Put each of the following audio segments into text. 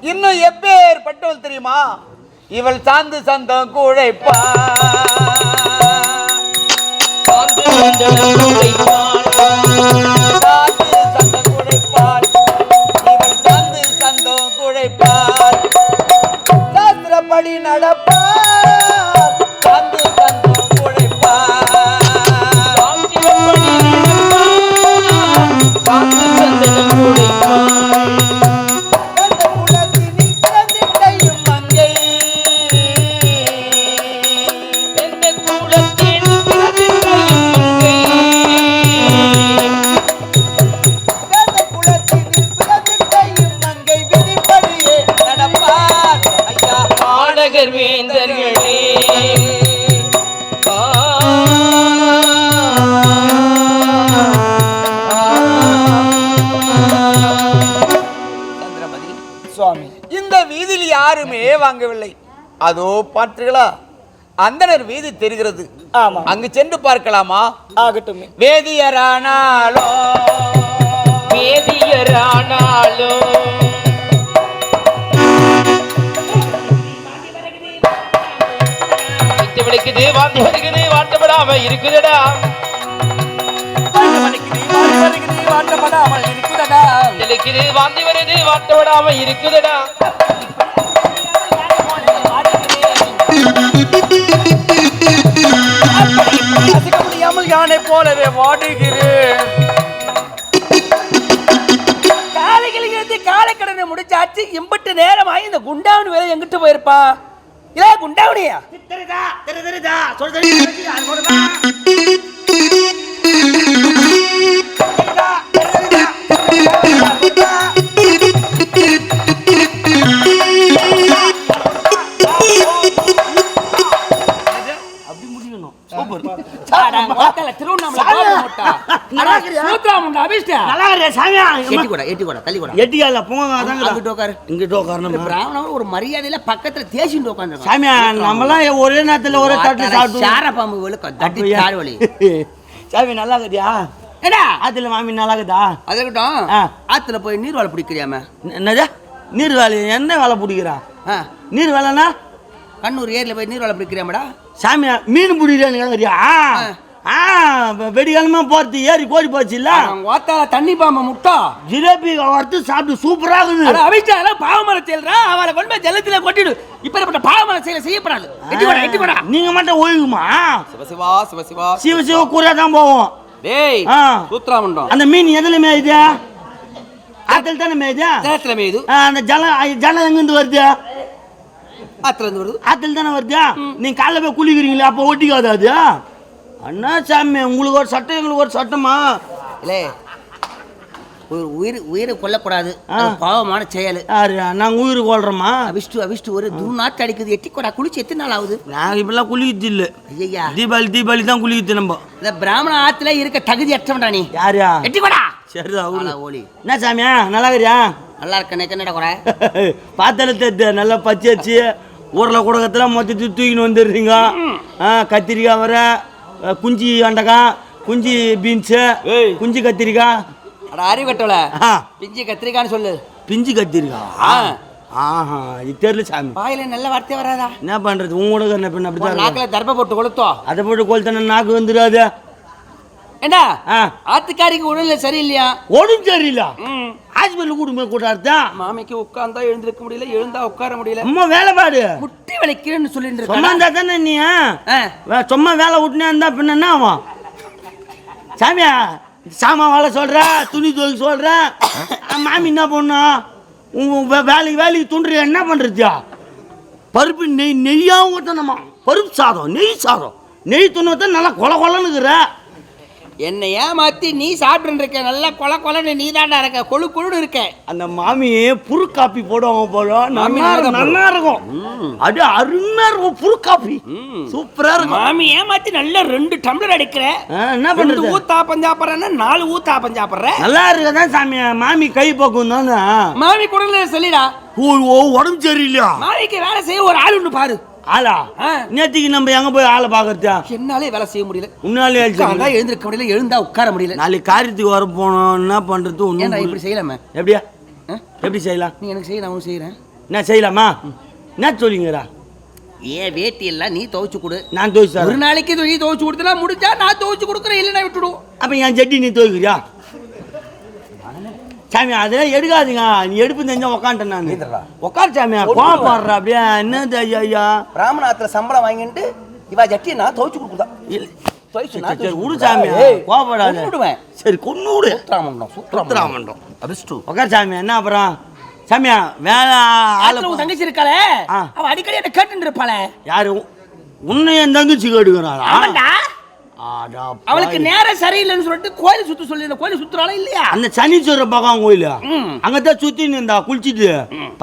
இன்னும் எப்பேர் பட்டவள் தெரியுமா? இவள் சாந்து சந்தம் குழைப்பா. சாந்து சந்தம் யாருமே வாங்கவில்லை. அதோ பார்த்தீர்களா? அந்தனர் வீதி தெரிகிறது. ஆமா அங்கு சென்று பார்க்கலாமா? ஆகட்டும். வேதியரானாலோ? வேதியரானாலோ? விளக்குது வாந்தி வருகுது வாட்டப்படாம இருக்குதுடா. தெளிக்குது வாந்தி வருது வாட்டப்படாம இருக்குதுடா. முடியாமல் யானை போலவே வாடுகிறேன். காலைக்கடனை முடிச்சாச்சு இம்பட்டு நேரமாயி இந்த குண்டாவணி வேலை எங்கிட்டு போயிருப்பா? இல்ல குண்டாவணியா எட்டியால போங்க அதாங்க ஒரு மரியாதையில பக்கத்துல தேசிட்டு உட்காந்து சாமியா நம்மலாம் ஒரே நேரத்துல ஒரே தட்டுல சாப்பிட்டு. சார பாம்பு வெளுக்க தட்டி? தார் வழி சாமி நல்லா இருக்குதியா ஏடா ஆத்துல மாமி நல்லா இருக்குதா? அது இருக்கட்டும். ஆத்துல போய் நீர் வாழை பிடிக்கிறியாம என்னது? நீர் வேலை என்ன வேலை பிடிக்கிறா? நீர் வேலைனா கண்ணூர் ஏரியில போய் நீர் வாழை பிடிக்கிறியாமடா சாமியா மீன் பிடிக்கிறேன்னு கேக்குறியா? ஆ. வெடிகாலமா போறது ஏறி கோடி போச்சு இல்ல ஓத்தால தண்ணி பாம்பு முட்டா. ஜிலேபி வறுத்து சாப்பிட்டு சூப்பரா இருக்குது. அவிச்சால பாவமர செயல்றா? அவளை கொண்டு போய் ஜலத்துல கொட்டிடு. இப்ப பாவமர செயலை செய்யப்படாது. எட்டி போடா எட்டி போடா நீங்க மட்டும் ஒழுகுமா? சிவசிவா சிவசிவா சிவ சிவ. கூறியா தான் போவோம். டேய் ஆ. சூத்ராமண்டம் அந்த மீன் எதுல மேயுது? ஆத்துல தானே மேயுது? ஜலத்துல மேயுது. ஆ, அந்த ஜலம் ஐ, ஜலம் எங்கிருந்து வருது? ஆத்துல இருந்து வருது. ஆத்துல தானே வருது? நீங்க காலைல போய் குளிக்கிறீங்களே அப்போ ஒட்டிக்காது அது? அண்ணா சாமி உங்களுக்கு ஒரு சட்டம் எங்களுக்கு ஒரு சட்டமா? இல்லே. ஒரு உயிர் உயிரை கொல்லக்கூடாது. பாவமான செயல். யாரு? நாங்க உயிர் கொள்றோமா அவிஷ்டு அவிஷ்டு ஒரு துர்நாத்து அடிக்குது. எட்டி கொடா குளிச்சு எத்தனை நாள் ஆகுது? நாங்க இப்பெல்லாம் குளிக்கிறது இல்ல. ஐயா தீபாவளி தீபாவளி தான் குளிக்கிறது நம்ம. இந்த பிராமண ஆத்துல இருக்க தகுதி அற்றவன்டா நீ. யாரு? எட்டி கொடா. சரிதான் அவரு. ஓலி என்ன சாமியா நல்லா இருக்கிறியா நல்லா இருக்க நெக்கனடா குறை? பார்த்தால நல்லா பச்சை ஊரில் குடகத்தில் மொத்தத்தையும் தூக்கின்னு வந்துடுறீங்க. கத்திரிக்காய் வர குஞ்சு வெண்டைக்காய் குஞ்சு பீன்ஸு குஞ்சு கத்திரிக்காய் அட அறிவட்டோல ஆ. பிஞ்சு கத்திரிக்கான்னு சொல்லு. பிஞ்சு கத்திரிக்காய். ஆஹா இது தெரியல சாமி. வாயில நல்ல வார்த்தை வராதா? என்ன பண்ணுறது உன் கூட என்ன பண்ண அப்படி நாக்கில தர்ப போட்டு கொளுத்தோ அதை போட்டு கொளுத்தன நாக்கு வந்துடாது. என்ன? ஆ. ஆத்துக்காரிக்கு உடல்ல சரியில்லையா? ஒன்றும் சரியில்ல. ஹாஸ்பிட்டல் கூட்டு போய் கூட்டாடுதான் மாமிக்கு உட்கார்ந்தா எழுந்திருக்க முடியல எழுந்தா உட்கார முடியல. அம்மா வேலை பாடு முட்டி வலிக்கிறேன்னு சொல்லிட்டு சும்மா இருந்தா தானே நீ சும்மா வேலை விட்டுனே இருந்தா பின்ன என்ன ஆகும்? சாமியா சாமான் வேலை சொல்ற துணி துவைக்க சொல்ற. மாமி என்ன பண்ணும்? உங்க வேலைக்கு வேலைக்கு துண்டுறிய என்ன பண்றதுயா? பருப்பு நெய் நெய்யாவும் ஊற்றணுமா பருப்பு சாதம் நெய் சாதம். நெய் துணி நல்லா கொல கொலன்னுக்குற என்னை ஏமாத்தி நீ சாப்பிட்டு இருக்க. நல்லா கொல கொலன்னு நீ தாண்டா இருக்க. கொழு கொழுன்னு இருக்க. அந்த மாமி புரு காப்பி போடுவாங்க போல. நல்லா நல்லா நல்லா இருக்கும். அது அருமையா இருக்கும் புரு காப்பி. சூப்பரா இருக்கும். மாமி ஏமாத்தி நல்லா ரெண்டு டம்ளர் அடிக்கிற. என்ன பண்றது? ஊத்தாப்பம் சாப்பிட்றேன்னா நாலு ஊத்தாப்பம் சாப்பிட்ற. நல்லா இருக்கதான் சாமி. மாமி கை பக்கம் தானே? மாமி குடல சொல்லிடா. ஓ ஓ உடம்பு சரியில்லையா? மாமிக்கு வேலை செய்ய ஒரு ஆள் ஒன்று பாரு. ஆளா. நேத்திக்கு நம்ம எங்க போய் ஆளை பாக்குறதா என்னாலே வேலை செய்ய முடியல. முன்னாலே உட்கார்ந்தா எழுந்திருக்க முடியல எழுந்தா உட்கார முடியல. நாளைக்கு காரியத்துக்கு வர போனோம் என்ன பண்றது புரியல. இப்படி செய்யலாமே? எப்படியா? எப்படி செய்யலாம்? நீ எனக்கு செய்ய நான் செய்யறேன். என்ன செய்யலாமா? என்ன சொல்லிங்கடா ஏன் வேட்டி எல்லாம் நீ துவைச்சு கொடு. நான் தோசி ஒரு நாளைக்கு நீ துவைச்சு கொடுத்தா முடிஞ்சா நான் துவைச்சு கொடுக்குறேன் இல்லைன்னா விட்டுடுவோம் அப்ப என் ஜட்டி நீ துவைக்கிறியா? சாமி அதெல்லாம் எடுக்காதீங்க. நீ எடுப்பு தெரிஞ்சா உக்காண்டேன் நான். உக்கார் சாமி கோவம் பாடுற அப்படியே. என்னது ஐயா ஐயா பிராமணாத்துல சம்பளம் வாங்கிட்டு இவா ஜட்டியை நான் துவைச்சு கொடுக்குதா? இல்ல. துவைச்சு சரி, நான் சரி, துவைச்சு விடு. சாமி. கோவப்படாத. கொன்னுடுவேன். சரி கொன்னு விடு சுத்தராமண்டம் சுத்தராமண்டம். அபிஷ்டு. உக்கார் சாமி என்ன அப்புறம்? சாமியா வேலை ஆளை தங்கச்சி இருக்காளே. அவ அடிக்கடி என்ன கேட்டு இருப்பாளே. யாரு? உன்னை என் தங்கச்சி கேட்டுக்கிறாளா? அவளுக்கு. நேரம் சரியில்லைன்னு சொல்லிட்டு கோயில் சுத்த சொல்லி கோயில் சுத்துறாளா இல்லையா? அந்த சனீஸ்வர பகவான் கோயில். அங்கதான் சுத்தி நின்றா குளிச்சிட்டு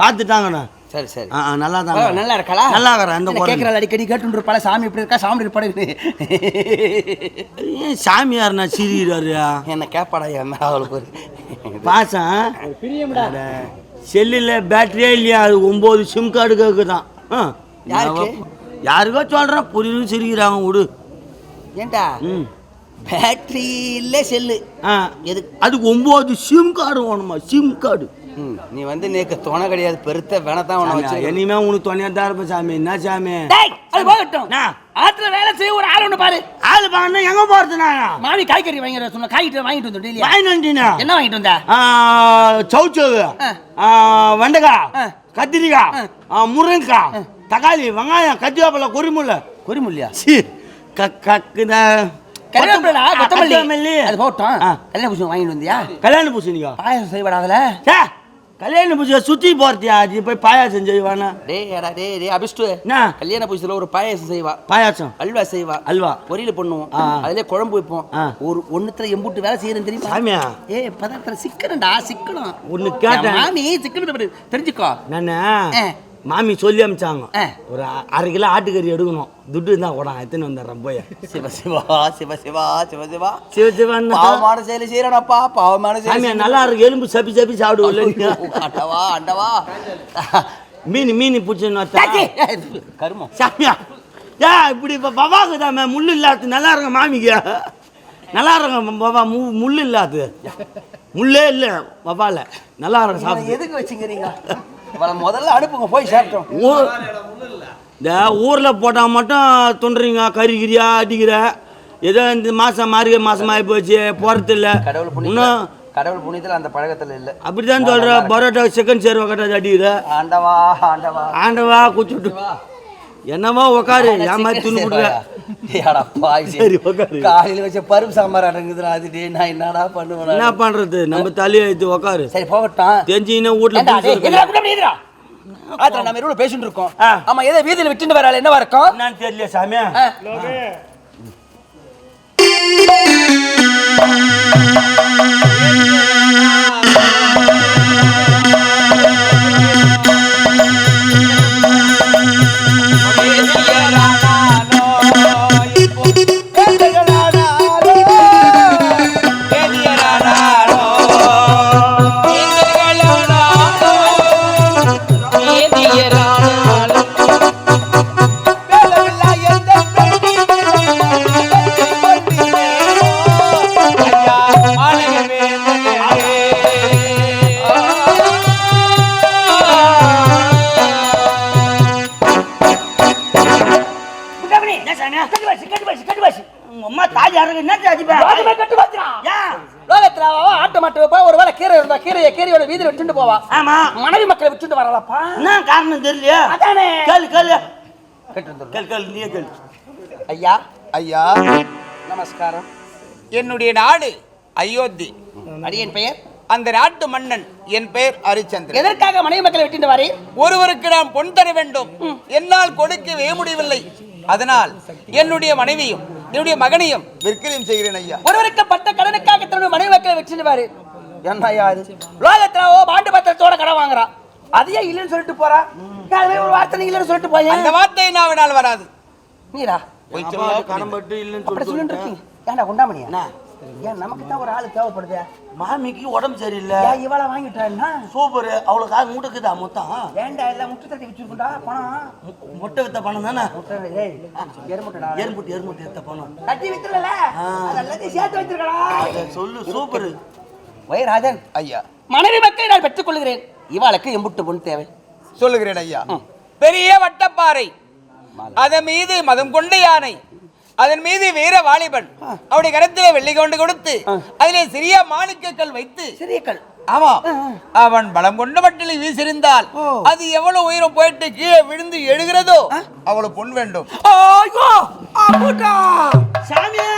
பார்த்துட்டாங்கண்ணா. சரி சரி. ஆ, நல்லா தான் நல்லா இருக்காளா நல்லா இருக்கிறேன் குறையும் கேக்குறாள் அடிக்கடி கேட்டு இருப்பாளா? சாமி இப்படி இருக்கா? சாமி இருப்பாடு ஏன் சாமியார்ண்ணா சிரிக்கிறாரு? என்ன கேப்பாடா என்ன அவளுக்கு ஒரு பாசம். அட, செல்லுல பேட்டரியே இல்லையா? அது ஒன்பது சிம் கார்டு கேக்குதான். ஆ. யாருக்கு? யாருக்கோ சொல்றேன் புரியும் சிரிக்கிறாங்க விடு. ஏன்டா ம். பேட்டரி இல்ல செல்லு. ஆ. எதுக்கு அதுக்கு ஒன்பது சிம் கார்டு வேணுமா? SIM card. ம், நீ வந்து நேக்கு துணை கிடையாது பெருத்த வேணத்தான் வச்சு இனிமே உனக்கு துணையா தான் இருப்ப சாமி. என்ன சாமி? டேய் அது போகட்டும்? ஆத்துல வேலை செய்ய ஒரு ஆள் ஒண்ணு பாரு. ஆளு பாருன்னா எங்க போறது நானா? மாமி காய்கறி வாங்கிற சொன்ன காய்கிட்ட வாங்கிட்டு வந்தோம் இல்லையா வாங்கிட்டு வந்துட்டீனா? என்ன வாங்கிட்டு வந்த? சௌச்சவு. ஆ. வெண்டைக்காய். கத்திரிக்காய் முருங்கைக்காய். தக்காளி வெங்காயம் கத்திவேப்பிலை கொரிமுல்ல. குறிமுல்லையா சி. க- க- இந்த கருவேப்பிலடா ஆ, கொத்தமல்லி. அது போட்டோம். கல்யாண புஷ்பம் வாங்கிட்டு வந்தியா? கல்யாண பூசணிக்கா பாயாசம் செய்வாடா அதுல சே கல்யாண பூசை சுத்தி போறதியா அது போய் பாயாசம் செய்வானா? ஏடா டேய் டேய் அபிஷ்டு. என்ன? கல்யாண புஷ்பத்துல ஒரு பாயாசம் செய்வா. பாயாசம்? அல்வா செய்வா. அல்வா. பொரியல் பண்ணுவோம். அதுல குழம்பு வைப்போம். ஒரு ஒண்ணுத்துல எம்புட்டு வேலை செய்யறேன் தெரியுமா? சாமியா? ஏய் பதார்த்தம் சிக்கணும்டா சிக்கணும். ஒண்ணு கேட்டேன். மாமி சிக்கணும் தெரிஞ்சுக்கோ. நானு. மாமி சொல்லி அமிச்சாங்க. ஒரு அரை கிலோ ஆட்டுக்கறி எடுக்கணும். துட்டு இருந்தா கூட எத்தனை வந்துடுறேன் போய். சிவ சிவா சிவ சிவா சிவ சிவா. சிவ சிவன் பாவமான செயல் செய்யறனப்பா பாவமான செயல் சாமியா நல்லா இருக்கு எலும்பு சப்பி சப்பி சாப்பிடுவோம்ல. அண்டவா அண்டவா. மீன் மீன் பிடிச்சின்னு கருமம். சாமியா ஏ இப்படி இப்போ பவாக்கு தான் முள்ளு இல்லாத நல்லா இருக்க மாமிக்கு. நல்லா இருக்கும் பவா மு முள்ளு இல்லாது முள்ளே இல்லை பவால நல்லா இருக்கும் இவனை சாப்பிட்டு எதுக்கு வச்சுக்கிறீங்க? முதல்ல அனுப்புங்க போய் சேர்த்தோம். இந்த ஊரில் போட்டால் மட்டும் துண்டுறீங்க கறிக்கிறியா அடிக்கிற? ஏதோ இந்த மாதம் மார்கழி மாதம் ஆகி போச்சு போகிறது இல்லை. கடவுள் இன்னும் கடவுள் புண்ணியத்துல அந்த பழக்கத்துல இல்ல. அப்படிதான் சொல்கிற பரோட்டா சிக்கன் சேர்வா கட்டாது அடிக்கிற. ஆண்டவா ஆண்டவா. ஆண்டவா குச்சுட்டு என்னவா உக்காரு? ஏமாத்தி. காலையில வச்ச பருப்பு சாம்பார் அடங்குதுடா அது டேய் நான் என்னடா பண்ணுவேன்? என்ன பண்றது? நம்ம தலையை எடுத்து உக்காரு. சரி போகட்டும். தெரிஞ்சிங்கன்னா வீட்டுல நம்ம இருவரும் பேசிட்டு இருக்கோம். ஆமா ஏதோ வீதியில விட்டுட்டு வராள்? என்னவா இருக்கும்? என்னன்னு தெரியல சாமி சாமி? உங்க அம்மா தாய் யாருக்கு என்ன அடிப்பா ஏன்? லோகத்திலாவா ஆட்டு மாட்டு வைப்பா ஒரு வேளை கீரை இருந்தா கீரையை கீரையோட வீதியில விட்டுட்டு போவா. ஆமா. மனைவி மக்களை விட்டுட்டு வரலப்பா என்ன காரணம் தெரியலையா? அதானே. கேளு கேளு. கேட்டு. கேளு கேளு நீயே கேளு. ஐயா. ஐயா. நமஸ்காரம். என்னுடைய நாடு அயோத்தி. அடியன் பெயர்? அந்த நாட்டு மன்னன் என் பெயர் ஹரிச்சந்திரன் எதற்காக மனைவி மக்களை விட்டுட்டு வரேன் ஒருவருக்கு நாம் பொன் தர வேண்டும். என்னால் கொடுக்கவே முடியவில்லை. அதனால் என்னுடைய மனைவியும் என்னுடைய மகனையும் விற்கலையும் செய்கிறேன் ஐயா. ஒருவருக்கு பட்ட கடனுக்காக தன்னுடைய மனைவி மக்களை வச்சிருவாரு என்ன உலகத்துல ஓ பாண்டு பத்திரத்தோட கடன் வாங்குறான் அதையே இல்லைன்னு சொல்லிட்டு போறா? ஒரு வார்த்தை இல்லைன்னு சொல்லிட்டு போயேன் அந்த வார்த்தை என்ன வேணாலும் வராது. நீரா? போய் அப்பா சொல்லலாம் கடன் பட்டு இல்லைன்னு அப்படி சொல்லிட்டு. இருக்கீங்க. ஏன்டா குண்டாமணியா? ஏன் நமக்கு தான் ஒரு ஆளு தேவைப்படுது? மாமிக்கு உடம்பு சரியில்லை. ஏன் இவளை வாங்கிட்டான்னா சூப்பர் அவ்வளவு காசு மூட்டுக்குதா மொத்தம்? ஏன்டா எல்லாம் முட்டு தட்டி வச்சிருக்கா பணம்? முட்டை வித்த பணம் தானே? முட்டை ஏய் எருமுட்டடா. எருமுட்டு எருமுட்டு எடுத்த பணம். தட்டி வித்துறல அதெல்லாம் சேர்த்து வச்சிருக்கடா. அதை சொல்லு சூப்பர் வை ராஜன் ஐயா. மனைவி மக்களை நான் பெற்றுக் கொள்கிறேன் இவாளுக்கு எம்புட்டு பொண்ணு தேவை. சொல்லுகிறேன் ஐயா. பெரிய வட்டப்பாறை. அதன் மீது மதம் கொண்ட யானை. அதன் மீது வீர வாலிபன் அவருடைய கரத்திலே வெள்ளி கொண்டு கொடுத்து அதிலே சிறிய மாணிக்கக்கல் வைத்து சிறிய கல். ஆமா அவன் பலம் கொண்ட மட்டிலை வீசிருந்தால் அது எவ்வளவு உயிரம் போயிட்டு கீழே விழுந்து எழுகிறதோ அவ்வளவு பொன் வேண்டும். சாமியா!